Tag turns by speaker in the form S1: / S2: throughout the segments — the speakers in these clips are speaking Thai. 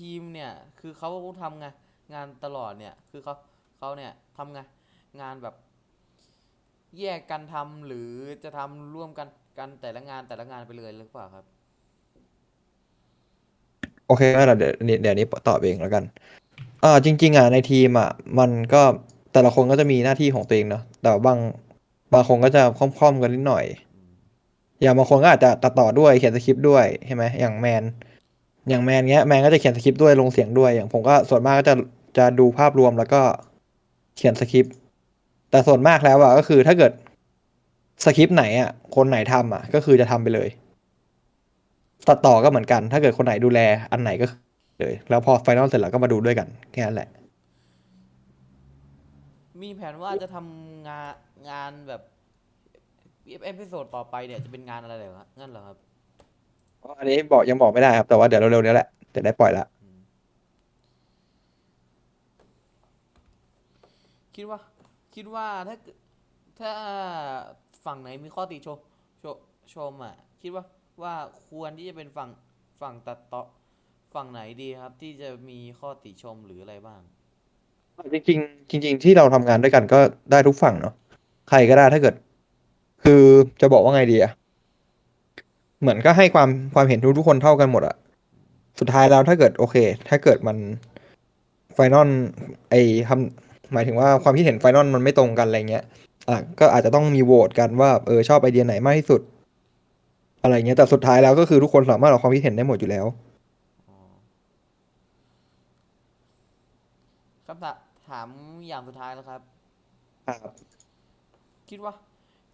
S1: ทีมเนี่ยคือเขาทำไงงานตลอดเนี่ยคือเขาเขาเนี่ยทำไงงานแบบแยกกันทำหรือจะทำร่วมกันกันแต่ละงานแต่ละงานไปเลยหรือเปล่าครับ
S2: โอเคไม่เป็นไรเดี๋ยวนี้เดี๋ยวนี้ตอบเองแล้วกันอ่าจริง ๆอะในทีมอะมันก็แต่ละคนก็จะมีหน้าที่ของตัวเองเนาะแต่บางบางคนก็จะค่อมๆกันนิดหน่อย อย่างบางคนก็อาจจะตัดต่อด้วยเขียนสคริปต์ด้วยใช่ไหมอย่างแมน อย่างแมนเงี้ยแมนก็จะเขียนสคริปต์ด้วยลงเสียงด้วยอย่างผมก็ส่วนมากก็จะจะดูภาพรวมแล้วก็เขียนสคริปต์แต่ส่วนมากแล้วอะก็คือถ้าเกิดสคริปต์ไหนอะคนไหนทำอะก็คือจะทำไปเลย ตัดต่อก็เหมือนกัน ถ้าเกิดคนไหนดูแลอันไหนก็เลย แล้วพอไฟนอลเสร็จแล้วก็มาดูด้วยกันแค่นั้นแหละ
S1: มีแผนว่าจะทำงานงานแบบเอพิโซดต่อไปเนี่ยจะเป็นงานอะไรเหรอครับงั้นเหรอครับ
S2: อันนี้บอกยังบอกไม่ได้ครับ แต่ว่าเดี๋ยวเร็วๆนี้แหละจะได้ปล่อยละ
S1: อืมคิดว่า คิดว่าถ้าเกิดถ้าฝั่งไหนมีข้อติชมชมชมอะ คิดว่าว่าควรที่จะเป็นฝั่งฝั่งตัดต่อฝั่งไหนดีครับ ที่จะมีข้อติชมหรืออะไรบ้าง
S2: จริงๆจริง ๆ ที่เราทำงานด้วยกันก็ได้ทุกฝั่งเนาะใครก็ได้ถ้าเกิด คือจะบอกว่าไงดีอะ เหมือนก็ให้ความความเห็นทุกทุกคนเท่ากันหมดอะสุดท้ายแล้วถ้าเกิดโอเค ถ้าเกิดมันไฟนอลไอทำหมายถึงว่าความคิดเห็นไฟนอลมันไม่ตรงกันอะไรเงี้ยอะก็อาจจะต้องมีโหวตกันว่าเออชอบไอเดียไหนมากที่สุด อะไรเงี้ยแต่สุดท้ายแล้วก็คือทุกคนสามารถออกความคิดเห็นได้หมดอยู่แล้ว
S1: อ๋อคำถามถามอย่างสุดท้ายแล้วครับ
S2: ครับ
S1: คิดว่า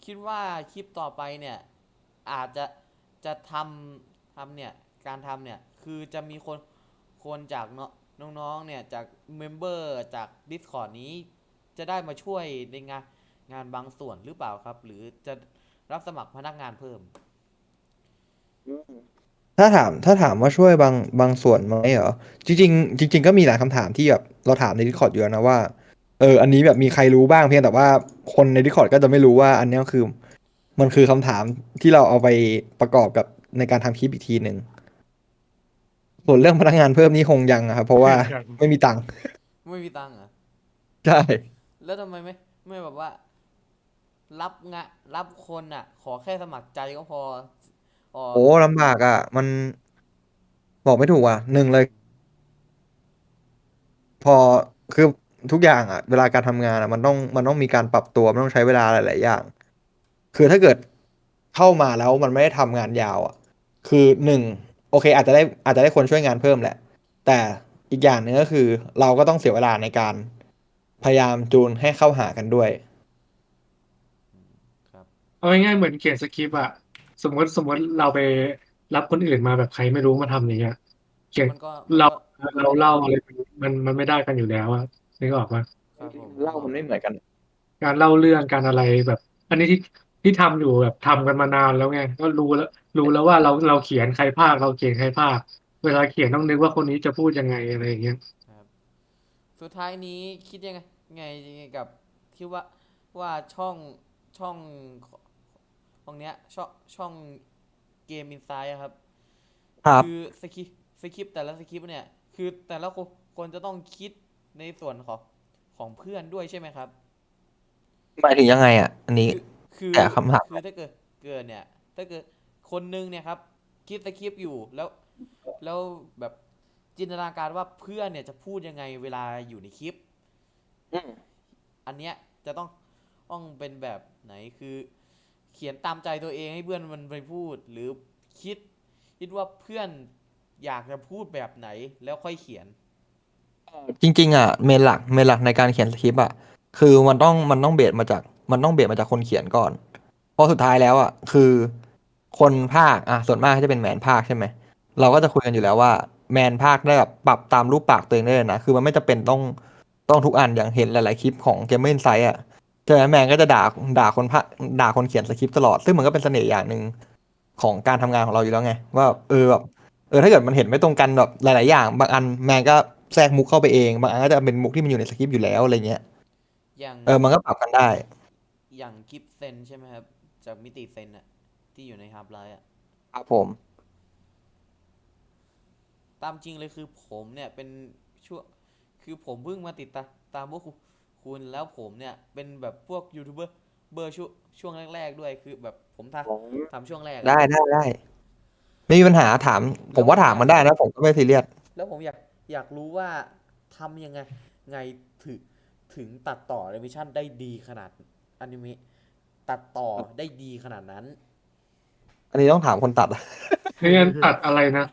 S1: คิดว่าคลิปต่อไปเนี่ย อาจจะ จะทำทำเนี่ยการทำเนี่ยคือจะมีคนคนจากเนาะน้องๆเนี่ยจากเมมเบอร์จาก Discord นี้จะได้มาช่วยในงานงานบางส่วนหรือเปล่าครับ หรือจะรับสมัครพนักงานเพิ่ม
S2: ถ้าถามถ้าถามว่าช่วยบางบางส่วนไหมเหรอจริง ๆ จริง ๆ ก็มีหลายคำถามที่แบบเราถามใน Discord อยู่แล้วนะว่าเอออันนี้แบบมีใครรู้บ้างเพียงแต่ว่าคนใน Discord ก็จะไม่รู้ว่าอันเนี้ยคือ มันคือคำถามที่เราเอาไปประกอบกับในการทำคลิปอีกทีหนึ่งส่วนเรื่องพนักงานเพิ่มนี่คงยังอะครับเพราะว่า
S3: ยัง
S2: ไม่มีตังค์
S1: ไม่มีตังค์เหรอ
S2: ใช่
S1: แล้วทำไมไม่ไม่แบบว่า รับงะรับคนอะ ขอแค่สมัครใจก็พออ๋อ
S2: โอ้ลำบากอะมันบอกไม่ถูกอะหนึ่งเลย พอคือทุกอย่างอะเวลาการทำงานอะมันต้องมันต้องมีการปรับตัว มันต้องใช้เวลาหลาย ๆ อย่าง คือถ้าเกิดเข้ามาแล้วมันไม่ได้ทำงานยาวอะ คือหนึ่งโอเค อาจจะได้อาจจะได้คนช่วยงานเพิ่มแหละ แต่อีกอย่างหนึ่งก็คือ เราก็ต้องเสียเวลาในการพยายามจูนให้เข้าหากันด้วย
S1: ครับ
S3: เอาง่ายๆเหมือนเขียนสคริปต์อะสมมติสมมติเราไปรับคนอื่นมาแบบใครไม่รู้มาทำอย่างเงี้ยเขียน
S1: มันก็
S3: เรา
S1: มันก็
S3: เราเล่าอะไรมันมันไม่ได้กันอยู่แล้วอะนึกออกปะ
S1: ครับผม
S2: เล่ามันไม่เหมือนกัน
S3: การเล่าเรื่องการอะไรแบบ อันนี้ที่ ที่ทำอยู่แบบทำกันมานานแล้วไงก็รู้แล้วรู้แล้วว่าเราเราเขียนใครภาคเราเขียนใครภาค เวลาเขียนต้องนึกว่าคนนี้จะพูดยังไงอะไรอย่างเงี้ย
S1: ครับ สุดท้ายนี้คิดยังไงไงกับที่ว่าว่าช่องช่องช่องเนี้ยช่องช่องเกมอินไซด์ครับ
S2: ครับ
S1: คือสคริปสคริปต์แต่ละสคริปต์เนี่ย คือแต่ละคนคนจะต้องคิดในส่วนของของเพื่อนด้วยใช่ไหมครับ
S2: หมายถึงยังไงอะ อันนี้
S1: คือ
S2: แต่คำถาม
S1: คือถ้าเกิดเกิดเนี่ย ถ้าเกิดคนนึงเนี่ยครับ คิดสคริปต์อยู่แล้ว แล้วแบบจินตนาการว่าเพื่อนเนี่ยจะพูดยังไงเวลาอยู่ในคลิป
S2: อืม
S1: อันเนี้ยจะต้องต้องเป็นแบบไหนคือ เขียนตามใจตัวเองให้เพื่อนมันไปพูด หรือคิด คิดว่าเพื่อนอยากจะพูดแบบไหนแล้วค่อยเขียน
S2: จริง ๆ อะ เมนหลักเมนหลักในการเขียนสคริปต์อะ คือมันต้องมันต้องเบสมาจาก มันต้องเบสมาจากคนเขียนก่อน เพราะสุดท้ายแล้วอะคือคนภาคอะส่วนมากก็จะเป็นแมนภาคใช่ไหมเราก็จะคุยกันอยู่แล้วว่า แมนภาคได้แบบปรับตามรูปปากตัวเองได้เลยนะคือมันไม่จำเป็นต้องต้องทุกอันอย่างเห็นหลาย ๆ คลิปของเกมเมอร์ไซอะเจอแมนก็จะด่าด่าคนภาคด่าคนเขียนสคริปต์ตลอด ซึ่งมันก็เป็นเสน่ห์อย่างหนึ่งของการทำงานของเราอยู่แล้วไง ว่าเออแบบเออถ้าเกิดมันเห็นไม่ตรงกันแบบหลาย ๆ อย่าง บางอันแมนก็แทรกมุกเข้าไปเอง บางอันก็จะเป็นมุกที่มันอยู่ในสคริปต์อยู่แล้วอะไรเงี้ย
S1: อย่าง
S2: เออมันก็ปรับกันได้
S1: อย่างกิฟเซนใช่ไหมครับ จากมิติเซนอะที่อยู่ในฮาร์ปไลท์อะ
S2: ครับผม
S1: ตามจริงเลยคือผมเนี่ยเป็นช่วงคือผมเพิ่งมาติดตามตามพวกคุณคุณแล้วผมเนี่ยเป็นแบบพวกยูทูบเบอร์เบอร์ช่วงช่วงแรก ๆ ด้วยคือแบบผมทำทำช่วงแรกอะ
S2: ได้ได้ได้ไม่มีปัญหาถาม ผมว่าถามมันได้นะ ผมก็ไม่ซีเรียส
S1: แล้วผมอยากอยากรู้ว่าทำยังไง ไงถึงถึงตัดต่อแอนิเมชันได้ดีขนาด อนิเมะตัดต่อได้ดีขนาดนั้น
S2: อันนี้ต้องถามคนตัด
S3: ไม่งั้นตัดอะไรนะ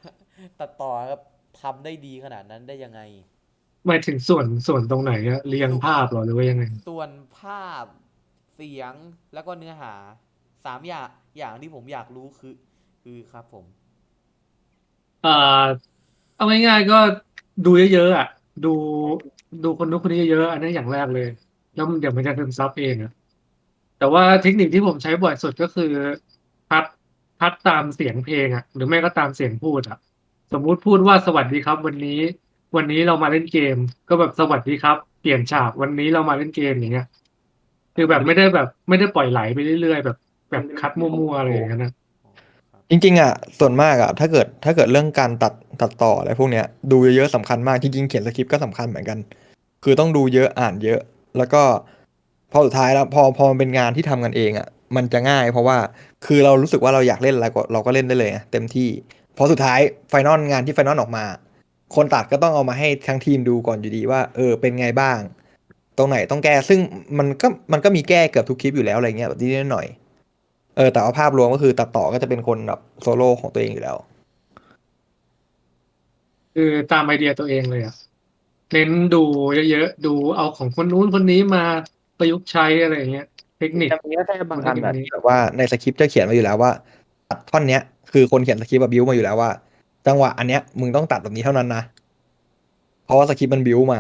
S1: ตัดต่อครับทำได้ดีขนาดนั้นได้ยังไง
S3: หมายถึงส่วนส่วนตรงไหนอะเรียงภาพเหรอหรือว่ายังไง
S1: ส่วนภาพเสียงแล้วก็เนื้อหาสามอย่างอย่างที่ผมอยากรู้คือ คือครับผม
S3: เอ่อเอาง่ายๆก็ดูเยอะๆอะ ดูดูคนนู้นคนนี้เยอะๆอันนั้นอย่างแรกเลย แล้วเดี๋ยวมันจะซึมซับเองอะ แต่ว่าเทคนิคที่ผมใช้บ่อยสุดก็คือ พัดพัดตามเสียงเพลงอะหรือไม่ก็ตามเสียงพูดอะสมมุติพูดว่าสวัสดีครับ วันนี้ วันนี้เรามาเล่นเกม ก็แบบสวัสดีครับ เปลี่ยนฉากวันนี้เรามาเล่นเกมอย่างเงี้ย คือแบบไม่ได้แบบไม่ได้ปล่อยไหลไปเรื่อยๆ แบบแบบคัดมั่วๆอะไรอย่างเงี้ยนะ
S2: จริงๆอะส่วนมากอะถ้าเกิดถ้าเกิดเรื่องการตัดตัดต่ออะไรพวกเนี้ยดูเยอะๆสำคัญมากจริงๆเขียนสคริปต์ก็สำคัญเหมือนกัน คือต้องดูเยอะอ่านเยอะ แล้วก็ พอสุดท้ายแล้วพอพอมันเป็นงานที่ทำกันเองอะมันจะง่าย เพราะว่าคือเรารู้สึกว่าเราอยากเล่นอะไรก็เราก็เล่นได้เลยเต็มที่พอสุดท้ายไฟนอลงานที่ไฟนอลออกมา คนตัดก็ต้องเอามาให้ทั้งทีมดูก่อนอยู่ดีว่า เออเป็นไงบ้าง ตรงไหนต้องแก้ซึ่งมันก็มันก็มีแก้เกือบทุกคลิปอยู่แล้วอะไรเงี้ยแบบนิดหน่อยเออแต่ว่าภาพรวมก็คือตัดต่อก็จะเป็นคนแบบโซโล่ของตัวเองอยู่แล้ว
S3: คือตามไอเดียตัวเองเลยอะเน้นดูเยอะๆ ดูเอาของคนนู้นคนนี้มา ประยุกต์ใช้อะไรอย่างเงี้ย เทคนิค
S2: แต่มีแค่บางอัน
S3: มั
S2: นะ
S3: นจะมี
S2: ที่แบบว่าในสคริปต์จะเขียนมาอยู่แล้วว่าตัดท่อนเนี้ยคือคนเขียนสคริปต์แบบบิวมาอยู่แล้วว่า จังหวะอันเนี้ยมึงต้องตัดแบบนี้เท่านั้นนะเพราะว่าสคริปต์มันบิวมา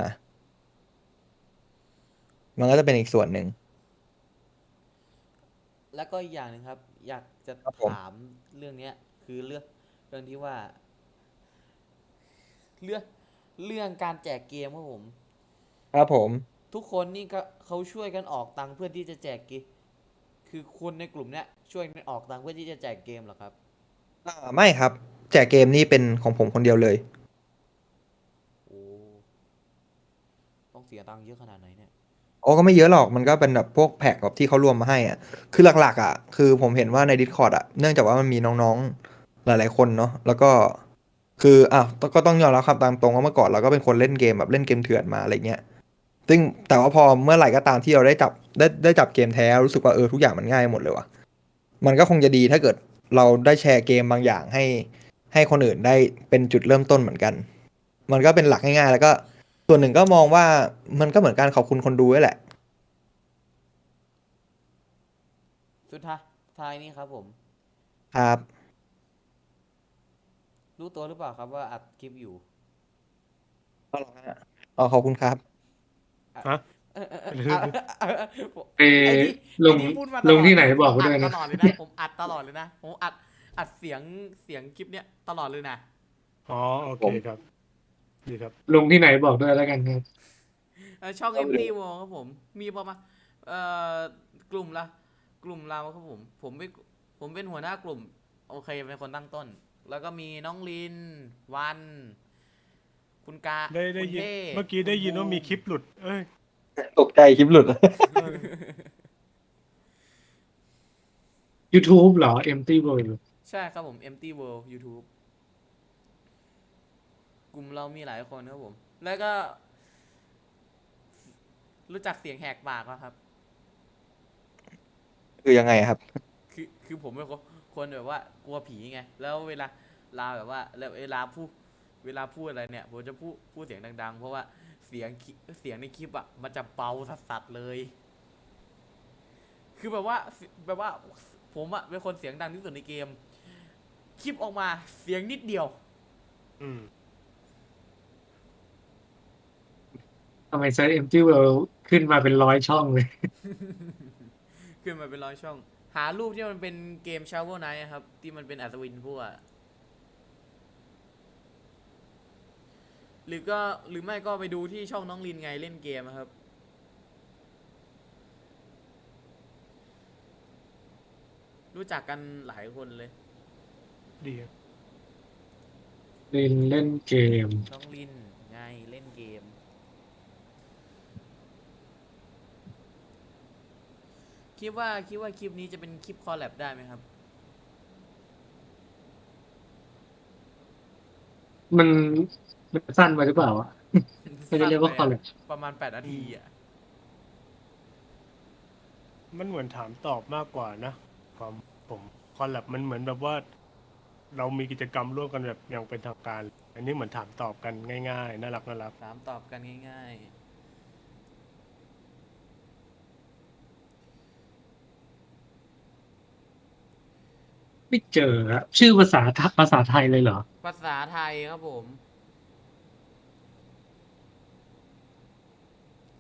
S2: มันก็จะเป็นอีกส่วนหนึ่ง
S1: แล้วก็อีกอย่างหนึ่งครับ อยากจะ
S2: ครับผม
S1: ถามเรื่องเนี้ย คือเรื่องเรื่องที่ว่า เรื่องเรื่องการแจกเกมครับผม
S2: ครับผม
S1: ทุกคนนี่ก็เขาช่วยกันออกตังค์เพื่อที่จะแจกเกมคือคนในกลุ่มเนี้ยช่วยกันออกตังค์เพื่อที่จะแจกเกมเหรอครับ
S2: อ่าไม่ครับ แจกเกมนี่เป็นของผมคนเดียวเลย
S1: โอ้ต้องเสียตังค์เยอะขนาดไหนเนี่ย
S2: โอ้ก็ไม่เยอะหรอกมันก็เป็นแบบพวกแพ็กแบบที่เขารวมมาให้อะ คือหลักๆอะ คือผมเห็นว่าใน Discord อะ เนื่องจากว่ามันมีน้องๆ หลายๆคนเนาะ แล้วก็ คืออะก็ต้องยอมรับครับตามตรงว่าเมื่อก่อนเราก็เป็นคนเล่นเกมแบบเล่นเกมเถื่อนมาอะไรเงี้ย ซึ่งแต่ว่าพอเมื่อไหร่ก็ตามที่เราได้จับได้ได้จับเกมแท้รู้สึกว่าเออทุกอย่างมันง่ายหมดเลยว่ะมันก็คงจะดีถ้าเกิดเราได้แชร์เกมบางอย่างให้ ให้คนอื่นได้เป็นจุดเริ่มต้นเหมือนกัน มันก็เป็นหลักง่ายๆ แล้วก็ส่วนหนึ่งก็มองว่ามันก็เหมือนการขอบคุณคนดูด้วยแหละ
S1: สุดท้ายท้ายนี้ครับผม
S2: ครับ
S1: รู้ตัวหรือเปล่าครับว่าอัดคลิปอยู่
S2: อ๋อขอบคุณครับ
S3: ฮะ
S1: เออเออเออเออเออผม
S3: เอ่อ
S1: ไอ้ที่
S3: ลง
S1: ไอ้ที่พูดมาต
S3: ล
S1: องด
S3: ที่ไหน
S1: เลย
S3: บอกไว้
S1: ผม
S3: ด้วย
S1: อัด
S3: นะ
S1: ตลอดเลยนะ ผมอัดตลอดเลยนะ ผมอัดอัดเสียงเสียงคลิปเนี้ยตลอดเลยนะ
S4: อ๋อโอเคครับ ดีครับ
S3: ลงที่ไหนบอกด้วยแล้วกันครับ
S1: เอ่อช่อง Empty World ครับผม มีประมาณเอ่อกลุ่มละกลุ่มเราครับผม ผมเป็นผมเป็นหัวหน้ากลุ่ม โอเคเป็นคนตั้งต้น แล้วก็มีน้องลิน วัน คุณกา
S4: ได้ได้
S1: คุณ
S4: ยิน
S1: ท่
S4: เมื่อกี้ได้ยิน
S1: ณ
S4: ว่ามี
S1: บู
S4: คลิปหลุด เอ้ย
S2: ตกใจคลิปหลุด
S3: YouTube เหรอ Empty World
S1: ใช่ครับผม Empty World YouTube กลุ่มเรามีหลายคนครับผม แล้วก็ รู้จักเสียงแหกปากไหมครับ
S2: คือยังไงครับ
S1: คือคือผมเป็นคนคนแบบว่ากลัวผีไง แล้วเวลาลาแบบว่าแล้วเวลาพูด เวลาพูดอะไรเนี่ยผมจะพูดพูดเสียงดัง ๆ เพราะว่าเสียงคลิเสียงในคลิปอะมันจะเบาสัสๆเลย คือแบบว่าแบบว่าผมอะเป็นคนเสียงดังที่สุดในเกม คลิปออกมาเสียงนิดเดียว
S4: อืม
S3: ทำไมใช้ Empty World ขึ้นมาเป็นร้อยช่องเลย
S1: ขึ้นมาเป็นร้อยช่อง หารูปที่มันเป็นเกม Shovel Knight อะครับ ที่มันเป็นอัศวินพวกอะ หรือก็หรือไม่ก็ไปดูที่ช่องน้องลินไงเล่นเกมอะครับ รู้จักกันหลายคนเลย
S4: ดีครับ
S3: ลินเล่นเกม
S1: น้องลินไงเล่นเกม คิดว่าคิดว่าคลิปนี้จะเป็นคลิปคอลแลบได้ไหมครับ
S3: มัน มันสั้นไปหรือเปล่าอะไม่ได้เรียกว่าคอลเล
S1: สั้น
S3: จ
S1: ไปอะประมาณแปดนาทีอะ
S4: มันเหมือนถามตอบมากกว่านะ ความผมคอนแลบมันเหมือนแบบว่า เรามีกิจกรรมร่วมกันแบบอย่างเป็นทางการ อันนี้เหมือนถามตอบกันง่ายๆน่ารักน่ารัก
S1: ถามตอบกันง่าย
S3: ไม่เจออะชื่อภาษาไทภาษาไทยเลยเหรอ
S1: ๆ ภาษาไทยครับผม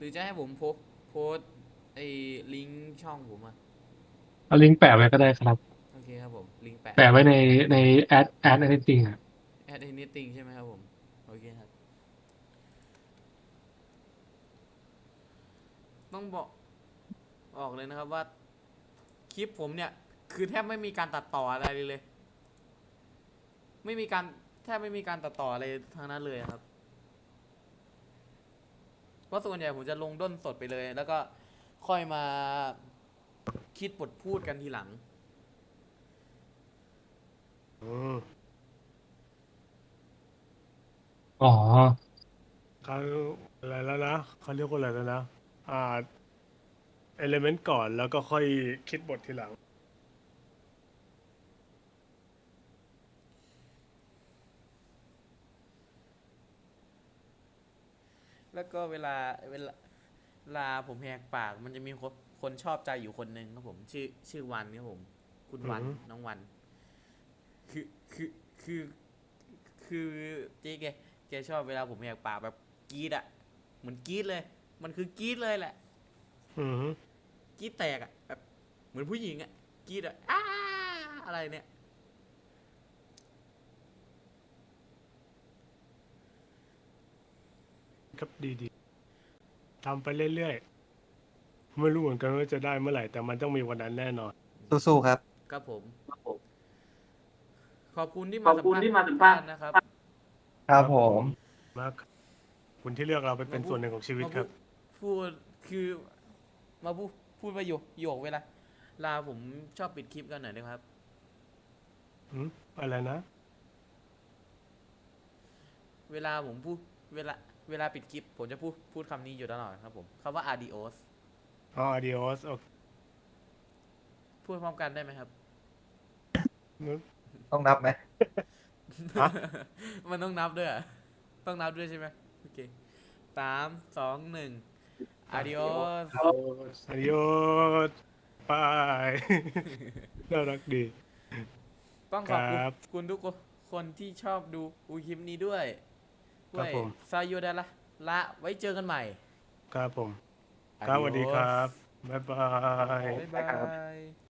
S1: รือจะให้ผมโพสโพสต์ไอ้ลิงก์ช่องผมอะ
S3: เอาลิงก์แปะไว้ก็ได้ครับ
S1: โอเคครับผมลิงก์แปะ
S3: แปะไว้ในในแอดแอดอะไรจริงอะ
S1: แอด anything ใช่ไหมครับผมโอเคครับ ต้องบอกบอกเลยนะครับว่า คลิปผมเนี่ย คือแทบไม่มีการตัดต่ออะไรเลยเลยไม่มีการแทบไม่มีการตัดต่ออะไรทางนั้นเลยครับเพ ราะส่วนใหญ่ผมจะลงด้นสดไปเลย แล้วก็ค่อยมาคิดบทพูดกันทีหลัง
S4: อืม
S3: อ๋อ
S4: เขาอะไรแล้วนะเขาเรียกว่าอะไรแล้วนะ อ่า เอลเมนต์ก่อนแล้วก็ค่อยคิดบททีหลัง
S1: แล้วก็เวลาเวลาเวลาผมแหกปาก มันจะมีคนคนชอบใจอยู่คนหนึ่งครับผม ชื่อชื่อวันครับผม คุณวัน
S4: อือฮึ
S1: น้องวัน คือคือคือคือเจ๊แกแกชอบเวลาผมแหกปากแบบกรีดอะเหมือนกรีดเลย มันคือกรีดเลยแหละ
S4: อืม
S1: กรีดแตกอะแบบเหมือนผู้หญิงอะกรีดอะอ้าอะไรเนี่ย
S4: ครับดีดีๆทำไปเรื่อยๆ ไม่รู้เหมือนกันว่าจะได้เมื่อไหร่ แต่มันต้องมีวันนั้นแน่นอน
S2: สู้ๆครับ
S1: ครับผม ขอบคุณที่
S3: ข
S1: มา
S3: อบคุณที่มาสัมภาษณ์
S1: นะครับ
S2: ครับผม
S4: มากครับคุณที่เลือกเราไปเป็นส่วนหนึ่งของชีวิตครับ
S1: พูดคือมาพูดพูดประโยคโยกเวลาลาผมชอบปิดคลิปกันหน่อยนะครับ
S4: อืมอะไรนะ
S1: เวลาผมพูดเวลา เวลาปิดคลิป ผมจะพูดพูดคำนี้อยู่ตลอดครับผมคำว่า adios
S4: อ๋อ adios โอเค
S1: พูดพร้อมกันได้ไหมครับ
S2: ต้องนับไหม
S4: ฮะ
S1: มันต้องนับด้วยเหรอต้องนับด้วยใช่ไหมโอเคสามสองหนึ่ง adios
S4: adios บายน่ารักดี
S1: ต้องขอบคุณ
S4: ครับ
S1: คุณทุกคนที่ชอบดูอูคลิปนี้ด้วย
S4: ครับผม
S1: ซาโยดาละละไว้เจอกันใหม่
S4: ครับผม ครับสวัสดีครับ บ๊ายบาย
S1: บ๊ายบาย